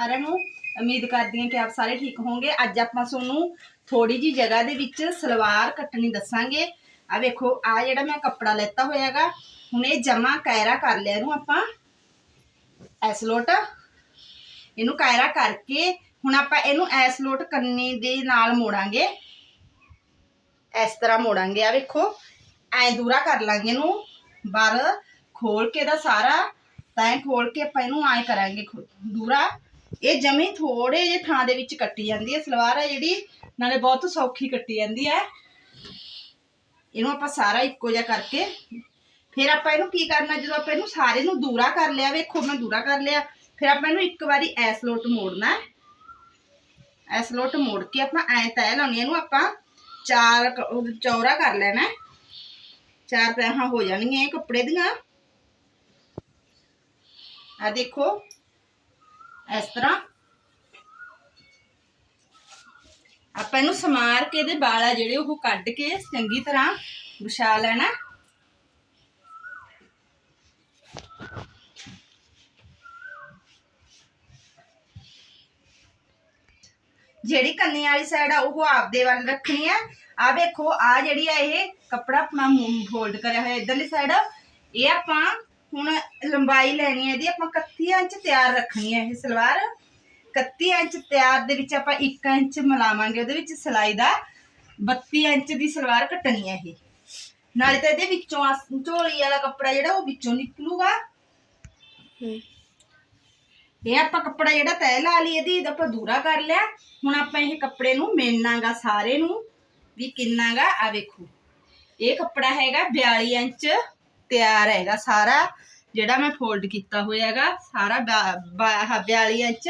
ਸਾਰਿਆਂ ਨੂੰ ਉਮੀਦ ਕਰਦੀ ਹਾਂ ਕਿ ਆਪ ਸਾਰੇ ਠੀਕ ਹੋਵੋਗੇ ਅੱਜ ਆਪਾਂ ਤੁਹਾਨੂੰ ਥੋੜੀ ਜੀ ਜਗ੍ਹਾ ਦੇ ਵਿੱਚ ਸਲਵਾਰ ਕੱਟਣੀ ਦੱਸਾਂਗੇ। ਆ ਵੇਖੋ ਆ ਜਿਹੜਾ ਮੈਂ ਕੱਪੜਾ ਲੈਤਾ ਹੋਇਆਗਾ, ਹੁਣ ਇਹ ਜਮਾ ਕਾਇਰਾ ਕਰ ਲਿਆ ਇਹਨੂੰ ਆਪਾਂ। ਐਸ ਲੋਟ ਇਹਨੂੰ ਕਾਇਰਾ ਕਰਕੇ ਹੁਣ ਆਪਾਂ ਇਹਨੂੰ ਐਸ ਲੋਟ ਕੰਨੀ ਦੇ ਨਾਲ ਮੋੜਾਂਗੇ। ਇਸ ਤਰ੍ਹਾਂ ਮੋੜਾਂਗੇ। ਆ ਵੇਖੋ, ਐ ਦੂਰਾ ਕਰ ਲਾਂਗੇ ਇਹਨੂੰ। ਬਾਹਰ ਖੋਲ ਕੇ ਦਾ ਸਾਰਾ, ਤੈਂ ਖੋਲ ਕੇ ਆਪਾਂ ਇਹਨੂੰ ਐ ਕਰਾਂਗੇ ਖੋ- ਦੂਰਾ। ਇਹ ਜਮੀ ਥੋੜੇ ਜਿਹੇ ਥਾਂ ਦੇ ਵਿੱਚ ਕੱਟੀ ਜਾਂਦੀ ਹੈ। ਸਲਵਾਰ ਹੈ ਜਿਹੜੀ, ਨਾਲੇ ਬਹੁਤ ਸੌਖੀ ਕੱਟੀ ਜਾਂਦੀ ਹੈ। ਇਹਨੂੰ ਆਪਾਂ ਸਾਰਾ ਇੱਕੋ ਜਿਹਾ ਕਰਕੇ, ਫਿਰ ਆਪਾਂ ਇਹਨੂੰ ਕੀ ਕਰਨਾ, ਜਦੋਂ ਆਪਾਂ ਇਹਨੂੰ ਸਾਰੇ ਨੂੰ ਦੂਰਾ ਕਰ ਲਿਆ, ਵੇਖੋ ਮੈਂ ਦੂਰਾ ਕਰ ਲਿਆ, ਫਿਰ ਆਪਾਂ ਇਹਨੂੰ ਇੱਕ ਵਾਰੀ ਐਸ ਲੋਟ ਮੋੜਨਾ ਹੈ। ਐਸ ਲੋਟ ਮੋੜ ਕੇ ਆਪਾਂ ਐ ਤੈ ਲਾਉਣੀ ਇਹਨੂੰ ਆਪਾਂ ਚਾਰ ਚੌਰਾ ਕਰ ਲੈਣਾ ਚਾਰ ਤਹਾਂ ਹੋ ਜਾਣਗੀਆਂ ਕੱਪੜੇ ਦੀਆਂ। ਆ ਦੇਖੋ ਇਸ ਤਰ੍ਹਾਂ। ਆਪਾਂ ਇਹਨੂੰ ਸਮਾਰ ਕੇ ਇਹਦੇ ਵਾਲ ਆ ਜਿਹੜੇ, ਉਹ ਕੱਢ ਕੇ ਚੰਗੀ ਤਰ੍ਹਾਂ ਵਿਛਾ ਲੈਣਾ। ਜਿਹੜੀ ਕੰਨੀ ਵਾਲੀ ਸਾਈਡ ਆ, ਉਹ ਆਪਦੇ ਵੱਲ ਰੱਖਣੀ ਆ। ਆ ਵੇਖੋ ਆ ਜਿਹੜੀ ਆ ਇਹ ਕੱਪੜਾ ਆਪਣਾ ਫੋਲਡ ਕਰਿਆ ਹੋਇਆ ਇਧਰਲੀ ਸਾਈਡ ਇਹ ਆਪਾਂ ਹੁਣ ਲੰਬਾਈ ਲੈਣੀ ਹੈ ਇਹਦੀ ਆਪਾਂ 31 ਇੰਚ ਤਿਆਰ ਰੱਖਣੀ ਹੈ ਇਹ ਸਲਵਾਰ। 31 ਇੰਚ ਤਿਆਰ ਦੇ ਵਿੱਚ ਆਪਾਂ 1 ਇੰਚ ਮਿਲਾਵਾਂਗੇ ਉਹਦੇ ਵਿੱਚ ਸਿਲਾਈ ਦਾ 32 ਇੰਚ ਦੀ ਸਲਵਾਰ ਕੱਟਣੀ ਹੈ ਇਹ। ਨਾਲੇ ਤਾਂ ਇਹਦੇ ਵਿੱਚੋਂ ਝੋਲੀ ਵਾਲਾ ਕੱਪੜਾ ਜਿਹੜਾ ਉਹ ਵਿੱਚੋਂ ਨਿਕਲੂਗਾ। ਇਹ ਆਪਾਂ ਕੱਪੜਾ ਜਿਹੜਾ ਤੈਅ ਲਾ ਲਈ ਇਹਦੀ ਇਹਦਾ ਆਪਾਂ ਦੂਰਾ ਕਰ ਲਿਆ। ਹੁਣ ਆਪਾਂ ਇਹ ਕੱਪੜੇ ਨੂੰ ਮੇਨਾਗਾ ਸਾਰੇ ਨੂੰ ਵੀ ਕਿੰਨਾਗਾ ਆ ਵੇਖੋ। ਇਹ ਕੱਪੜਾ ਹੈਗਾ 42 ਇੰਚ ਤਿਆਰ ਹੈਗਾ ਸਾਰਾ, ਜਿਹੜਾ ਮੈਂ ਫੋਲਡ ਕੀਤਾ ਹੋਇਆ ਹੈਗਾ, ਸਾਰਾ ਬਾ- 42 ਇੰਚ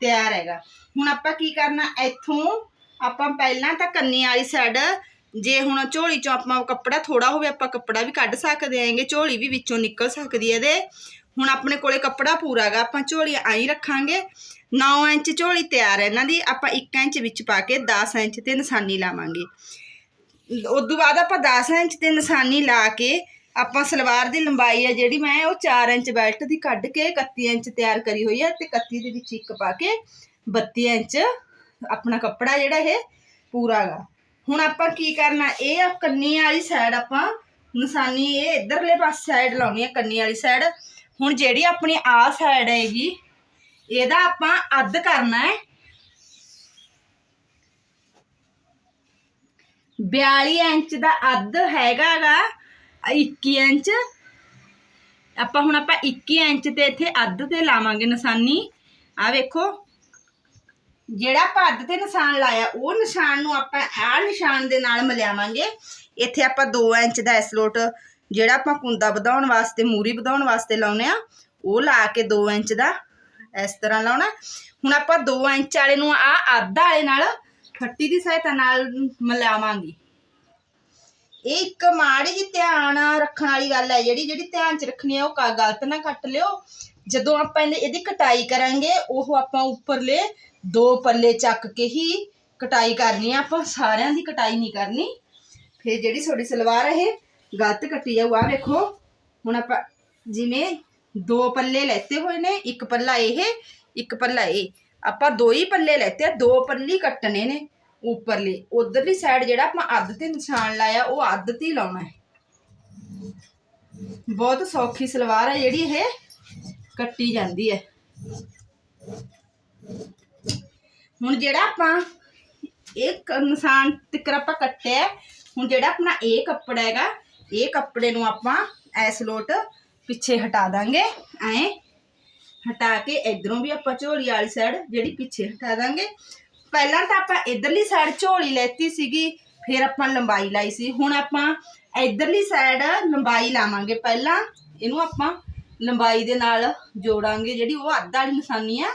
ਤਿਆਰ ਹੈਗਾ। ਹੁਣ ਆਪਾਂ ਕੀ ਕਰਨਾ, ਇੱਥੋਂ ਆਪਾਂ ਪਹਿਲਾਂ ਤਾਂ ਕੰਨੇ ਵਾਲੀ ਸਾਈਡ ਜੇ ਹੁਣ ਝੋਲੀ ਚੋਂ ਆਪਾਂ ਕੱਪੜਾ ਥੋੜਾ ਹੋਵੇ, ਆਪਾਂ ਕੱਪੜਾ ਵੀ ਕੱਢ ਸਕਦੇ ਆਂਗੇ ਝੋਲੀ ਵੀ ਵਿੱਚੋਂ ਨਿਕਲ ਸਕਦੀ ਹੈ ਇਹਦੇ। ਹੁਣ ਆਪਣੇ ਕੋਲੇ ਕੱਪੜਾ ਪੂਰਾ ਹੈਗਾ, ਆਪਾਂ ਝੋਲੀ ਆਈ ਰੱਖਾਂਗੇ। 9 ਇੰਚ ਝੋਲੀ ਤਿਆਰ ਹੈ ਇਹਨਾਂ ਦੀ, ਆਪਾਂ 1 ਇੰਚ ਵਿੱਚ ਪਾ ਕੇ 10 ਇੰਚ ਤੇ ਨਿਸ਼ਾਨੀ ਲਾਵਾਂਗੇ। ਉਦੋਂ ਬਾਅਦ ਆਪਾਂ 10 ਇੰਚ ਤੇ ਨਿਸ਼ਾਨੀ ਲਾ ਕੇ ਆਪਾਂ ਸਲਵਾਰ ਦੀ ਲੰਬਾਈ ਹੈ ਜਿਹੜੀ ਮੈਂ ਉਹ 4 ਇੰਚ ਬੈਲਟ ਦੀ ਕੱਢ ਕੇ 31 ਇੰਚ ਤਿਆਰ ਕਰੀ ਹੋਈ ਹੈ ਤੇ 31 ਦੇ ਵਿੱਚ ਇੱਕ ਪਾ ਕੇ 32 ਇੰਚ ਆਪਣਾ ਕੱਪੜਾ ਜਿਹੜਾ ਇਹ ਪੂਰਾ ਗਾ। ਹੁਣ ਆਪਾਂ ਕੀ ਕਰਨਾ, ਇਹ ਆ ਕੰਨੀ ਵਾਲੀ ਸਾਈਡ ਆਪਾਂ ਨਿਸ਼ਾਨੀ ਇਹ ਇਧਰਲੇ ਪਾਸੇ ਸਾਈਡ ਲਾਉਣੀ ਹੈ ਕੰਨੀ ਵਾਲੀ ਸਾਈਡ ਹੁਣ ਜਿਹੜੀ ਆਪਣੀ ਆ ਸਾਈਡ ਹੈਗੀ, ਇਹਦਾ ਆਪਾਂ ਅੱਧ ਕਰਨਾ ਹੈ। 42 ਇੰਚ ਦਾ ਅੱਧ ਹੈਗਾਗਾ 21 ਇੰਚ। ਆਪਾਂ ਹੁਣ ਆਪਾਂ 21 ਇੰਚ ਤੇ ਇੱਥੇ ਅੱਧ ਤੇ ਲਾਵਾਂਗੇ ਨਿਸ਼ਾਨੀ। ਆ ਵੇਖੋ, ਜਿਹੜਾ ਆਪਾਂ ਅੱਧ ਤੇ ਨਿਸ਼ਾਨ ਲਾਇਆ, ਉਹ ਨਿਸ਼ਾਨ ਨੂੰ ਆਪਾਂ ਆਹ ਨਿਸ਼ਾਨ ਦੇ ਨਾਲ ਮਿਲਾਵਾਂਗੇ। ਇੱਥੇ ਆਪਾਂ 2 ਇੰਚ ਦਾ ਸਲੋਟ ਜਿਹੜਾ ਆਪਾਂ ਕੁੰਦਾ ਵਧਾਉਣ ਵਾਸਤੇ, ਮੂਰੀ ਵਧਾਉਣ ਵਾਸਤੇ ਲਾਉਨੇ ਆ, ਉਹ ਲਾ ਕੇ 2 ਇੰਚ ਦਾ ਇਸ ਤਰ੍ਹਾਂ ਲਾਉਣਾ। ਹੁਣ ਆਪਾਂ 2 ਇੰਚ ਵਾਲੇ ਨੂੰ ਆ ਅੱਧ ਵਾਲੇ ਨਾਲ ਫੱਟੀ ਦੀ ਸਹਾਇਤਾ ਨਾਲ ਮਿਲਾਵਾਂਗੇ। ਇਹ ਇੱਕ ਮਾੜੀ ਜਿਹੀ ਧਿਆਨ ਰੱਖਣ ਵਾਲੀ ਗੱਲ ਹੈ ਜਿਹੜੀ ਜਿਹੜੀ ਧਿਆਨ ਚ ਰੱਖਣੀ ਹੈ ਉਹ ਕਾ, ਗਲਤ ਨਾ ਕੱਟ ਲਿਓ। ਜਦੋਂ ਆਪਾਂ ਇਹਦੇ ਇਹਦੀ ਕਟਾਈ ਕਰਾਂਗੇ, ਉਹ ਆਪਾਂ ਉੱਪਰਲੇ ਦੋ ਪੱਲੇ ਚੱਕ ਕੇ ਹੀ ਕਟਾਈ ਕਰਨੀ ਆ। ਆਪਾਂ ਸਾਰਿਆਂ ਦੀ ਕਟਾਈ ਨਹੀਂ ਕਰਨੀ। ਫਿਰ ਜਿਹੜੀ ਤੁਹਾਡੀ ਸਲਵਾਰ ਇਹ ਗਲਤ ਕੱਟੀ ਜਾਊ। ਆ ਵੇਖੋ, ਹੁਣ ਆਪਾਂ ਜਿਵੇਂ ਦੋ ਪੱਲੇ ਲੈਤੇ ਹੋਏ ਨੇ, ਇੱਕ ਪੱਲਾ ਇਹ, ਇੱਕ ਪੱਲਾ ਇਹ। ਆਪਾਂ ਦੋ ਹੀ ਪੱਲੇ ਲੈਤੇ ਆ, ਦੋ ਪੱਲੀ ਕੱਟਣੇ ਨੇ। ਉੱਪਰਲੇ ਉਧਰਲੀ ਸਾਈਡ ਜਿਹੜਾ ਆਪਾਂ ਅੱਧ ਤੇ ਨਿਸ਼ਾਨ ਲਾਇਆ ਉਹ ਅੱਧ ਤੇ ਹੀ ਲਾਉਣਾ ਹੈ ਬਹੁਤ ਸੌਖੀ ਸਲਵਾਰ ਹੈ ਜਿਹੜੀ ਇਹ ਕੱਟੀ ਜਾਂਦੀ ਹੈ ਹੁਣ ਜਿਹੜਾ ਆਪਾਂ ਇਹ ਕ- ਨਿਸ਼ਾਨ ਤਿੱਕਰ ਆਪਾਂ ਕੱਟਿਆ ਹੈ, ਹੁਣ ਜਿਹੜਾ ਆਪਣਾ ਇਹ ਕੱਪੜਾ ਹੈਗਾ ਇਹ ਕੱਪੜੇ ਨੂੰ ਆਪਾਂ ਐਸ ਲੋਟ ਪਿੱਛੇ ਹਟਾ ਦਾਂਗੇ ਐ ਹਟਾ ਕੇ ਇਧਰੋਂ ਵੀ ਆਪਾਂ ਝੋਲੀ ਵਾਲੀ ਸਾਈਡ ਜਿਹੜੀ ਪਿੱਛੇ ਹਟਾ ਦਾਂਗੇ ਪਹਿਲਾਂ ਤਾਂ ਆਪਾਂ ਇਧਰਲੀ ਸਾਈਡ ਝੋਲੀ ਲੈਤੀ ਸੀਗੀ, ਫਿਰ ਆਪਾਂ ਲੰਬਾਈ ਲਾਈ ਸੀ। ਹੁਣ ਆਪਾਂ ਇਧਰਲੀ ਸਾਈਡ ਲੰਬਾਈ ਲਾਵਾਂਗੇ। ਪਹਿਲਾਂ ਇਹਨੂੰ ਆਪਾਂ ਲੰਬਾਈ ਦੇ ਨਾਲ ਜੋੜਾਂਗੇ, ਜਿਹੜੀ ਉਹ ਅੱਧ ਵਾਲੀ ਨਿਸ਼ਾਨੀ ਆ।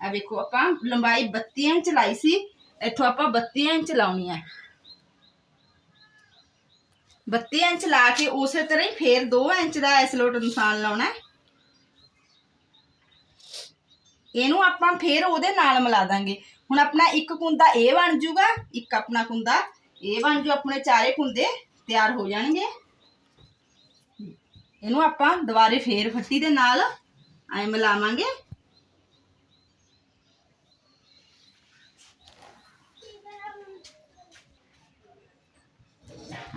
ਆ ਵੇਖੋ, ਆਪਾਂ ਲੰਬਾਈ 32 ਇੰਚ ਲਾਈ ਸੀ। ਇੱਥੋਂ ਆਪਾਂ 32 ਇੰਚ ਲਾਉਣੀ ਆ। 32 ਇੰਚ ਲਾ ਕੇ ਉਸੇ ਤਰ੍ਹਾਂ ਹੀ ਫੇਰ 2 ਇੰਚ ਦਾ ਐਸਲੋਟ ਨਿਸ਼ਾਨ ਲਾਉਣਾ ਇਹਨੂੰ ਆਪਾਂ ਫੇਰ ਉਹਦੇ ਨਾਲ ਮਿਲਾ ਦਾਂਗੇ। ਹੁਣ ਆਪਣਾ ਇੱਕ ਕੁੰਦਾ ਇਹ ਬਣ ਜੂਗਾ, ਇੱਕ ਆਪਣਾ ਕੁੰਦਾ ਇਹ ਬਣ ਜੂ, ਆਪਣੇ ਚਾਰੇ ਕੁੰਦੇ ਤਿਆਰ ਹੋ ਜਾਣਗੇ। ਇਹਨੂੰ ਆਪਾਂ ਦੁਬਾਰੇ ਫੇਰ ਫੱਟੀ ਦੇ ਨਾਲ ਐ ਮਿਲਾਵਾਂਗੇ।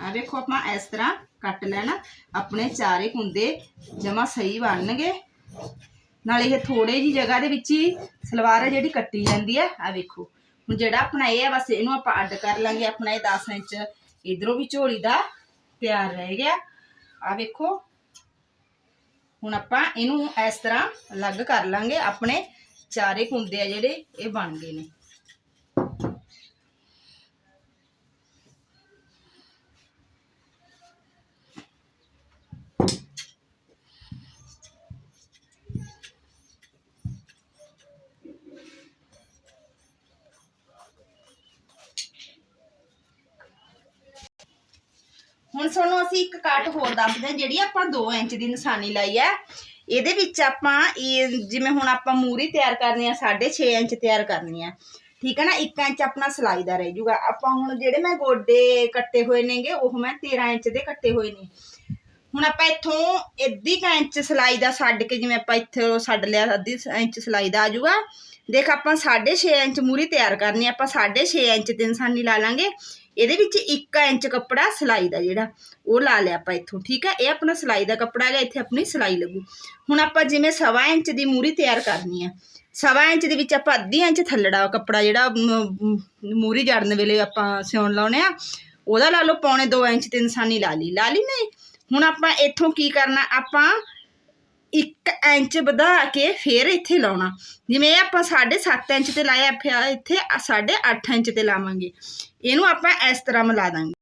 ਆ ਵੇਖੋ ਆਪਾਂ ਇਸ ਤਰ੍ਹਾਂ ਕੱਟ ਲੈਣਾ, ਆਪਣੇ ਚਾਰੇ ਕੁੰਦੇ ਜਮਾ ਸਹੀ ਬਣਨਗੇ। ਨਾਲੇ ਇਹ ਥੋੜੇ ਜੀ ਜਗ੍ਹਾ ਦੇ ਵਿੱਚ ਹੀ ਸਲਵਾਰ ਹੈ ਜਿਹੜੀ ਕੱਟੀ ਜਾਂਦੀ ਹੈ ਆ ਵੇਖੋ। ਹੁਣ ਜਿਹੜਾ ਆਪਣਾ ਇਹ ਹੈ ਬਸ ਇਹਨੂੰ ਆਪਾਂ ਅੱਡ ਕਰ ਲਾਂਗੇ। ਆਪਣਾ ਇਹ 10 ਇੰਚ ਇਧਰੋਂ ਵੀ ਝੋਲੀ ਦਾ ਤਿਆਰ ਰਹਿ ਗਿਆ। ਆ ਵੇਖੋ। ਹੁਣ ਆਪਾਂ ਇਹਨੂੰ ਇਸ ਤਰ੍ਹਾਂ ਅਲੱਗ ਕਰ ਲਾਂਗੇ। ਆਪਣੇ ਚਾਰੇ ਕੁੰਦੇ ਆ ਜਿਹੜੇ, ਇਹ ਬਣ ਗਏ ਨੇ। ਹੁਣ ਤੁਹਾਨੂੰ ਅਸੀਂ ਇੱਕ ਕੱਟ ਹੋਰ ਦੱਸਦੇ ਹਾਂ, ਜਿਹੜੀ ਆਪਾਂ 2 ਇੰਚ ਦੀ ਨਿਸ਼ਾਨੀ ਲਾਈ ਹੈ। ਇਹਦੇ ਵਿੱਚ ਆਪਾਂ ਇਹ ਜਿਵੇਂ ਹੁਣ ਆਪਾਂ ਮੂਰੀ ਤਿਆਰ ਕਰਨੀ ਆ 6.5 ਇੰਚ ਤਿਆਰ ਕਰਨੀ ਆ। ਠੀਕ ਹੈ ਨਾ? 1 ਇੰਚ ਆਪਣਾ ਸਲਾਈ ਦਾ ਰਹਿ ਜੂਗਾ। ਆਪਾਂ ਹੁਣ ਜਿਹੜੇ ਮੈਂ ਗੋਡੇ ਕੱਟੇ ਹੋਏ ਨੇਗੇ, ਉਹ ਮੈਂ 13 ਇੰਚ ਦੇ ਕੱਟੇ ਹੋਏ ਨੇ। ਹੁਣ ਆਪਾਂ ਇੱਥੋਂ ਅੱਧੀ ਕੁ ਇੰਚ ਸਲਾਈ ਦਾ ਛੱਡ ਕੇ ਜਿਵੇਂ ਆਪਾਂ ਇੱਥੋਂ ਛੱਡ ਲਿਆ, ਅੱਧੀ ਇੰਚ ਸਲਾਈ ਦਾ ਆ ਜਾਊਗਾ ਦੇਖ ਆਪਾਂ 6.5 ਇੰਚ ਮੂਰੀ ਤਿਆਰ ਕਰਨੀ ਆ, ਆਪਾਂ 6.5 ਇੰਚ ਤੇ ਨਿਸ਼ਾਨੀ ਲਾ ਲਾਂਗੇ। ਇਹਦੇ ਵਿੱਚ 1 ਇੰਚ ਕੱਪੜਾ ਸਿਲਾਈ ਦਾ ਜਿਹੜਾ ਉਹ ਲਾ ਲਿਆ ਆਪਾਂ ਇੱਥੋਂ ਠੀਕ ਹੈ? ਇਹ ਆਪਣਾ ਸਿਲਾਈ ਦਾ ਕੱਪੜਾ ਹੈਗਾ ਇੱਥੇ ਆਪਣੀ ਸਿਲਾਈ ਲੱਗੂ। ਹੁਣ ਆਪਾਂ ਜਿਵੇਂ ਸਵਾ ਇੰਚ ਦੀ ਮੂਰੀ ਤਿਆਰ ਕਰਨੀ ਆ ਸਵਾ ਇੰਚ ਦੇ ਵਿੱਚ ਆਪਾਂ ਅੱਧੀ ਇੰਚ ਥੱਲੜਾ ਕੱਪੜਾ ਜਿਹੜਾ ਮ, ਮੂਰੀ ਜੜਨ ਵੇਲੇ ਆਪਾਂ ਸਿਉਣ ਲਾਉਣੇ ਆ ਉਹਦਾ ਲਾ ਲਓ ਪੌਣੇ 2 ਇੰਚ ਤੇ ਨਿਸ਼ਾਨੀ ਲਾ ਲਈ। ਲਾ ਲਈ ਨਹੀਂ? ਹੁਣ ਆਪਾਂ ਇੱਥੋਂ ਕੀ ਕਰਨਾ ਆਪਾਂ 1 ਇੰਚ ਵਧਾ ਕੇ ਫੇਰ ਇੱਥੇ ਲਾਉਣਾ। ਜਿਵੇਂ ਇਹ ਆਪਾਂ 7.5 ਇੰਚ ਤੇ ਲਾਇਆ ਫਿਰ ਇੱਥੇ 8.5 ਇੰਚ ਤੇ ਲਾਵਾਂਗੇ। ਇਹਨੂੰ ਆਪਾਂ ਇਸ ਤਰ੍ਹਾਂ ਮਿਲਾ ਦਾਂਗੇ।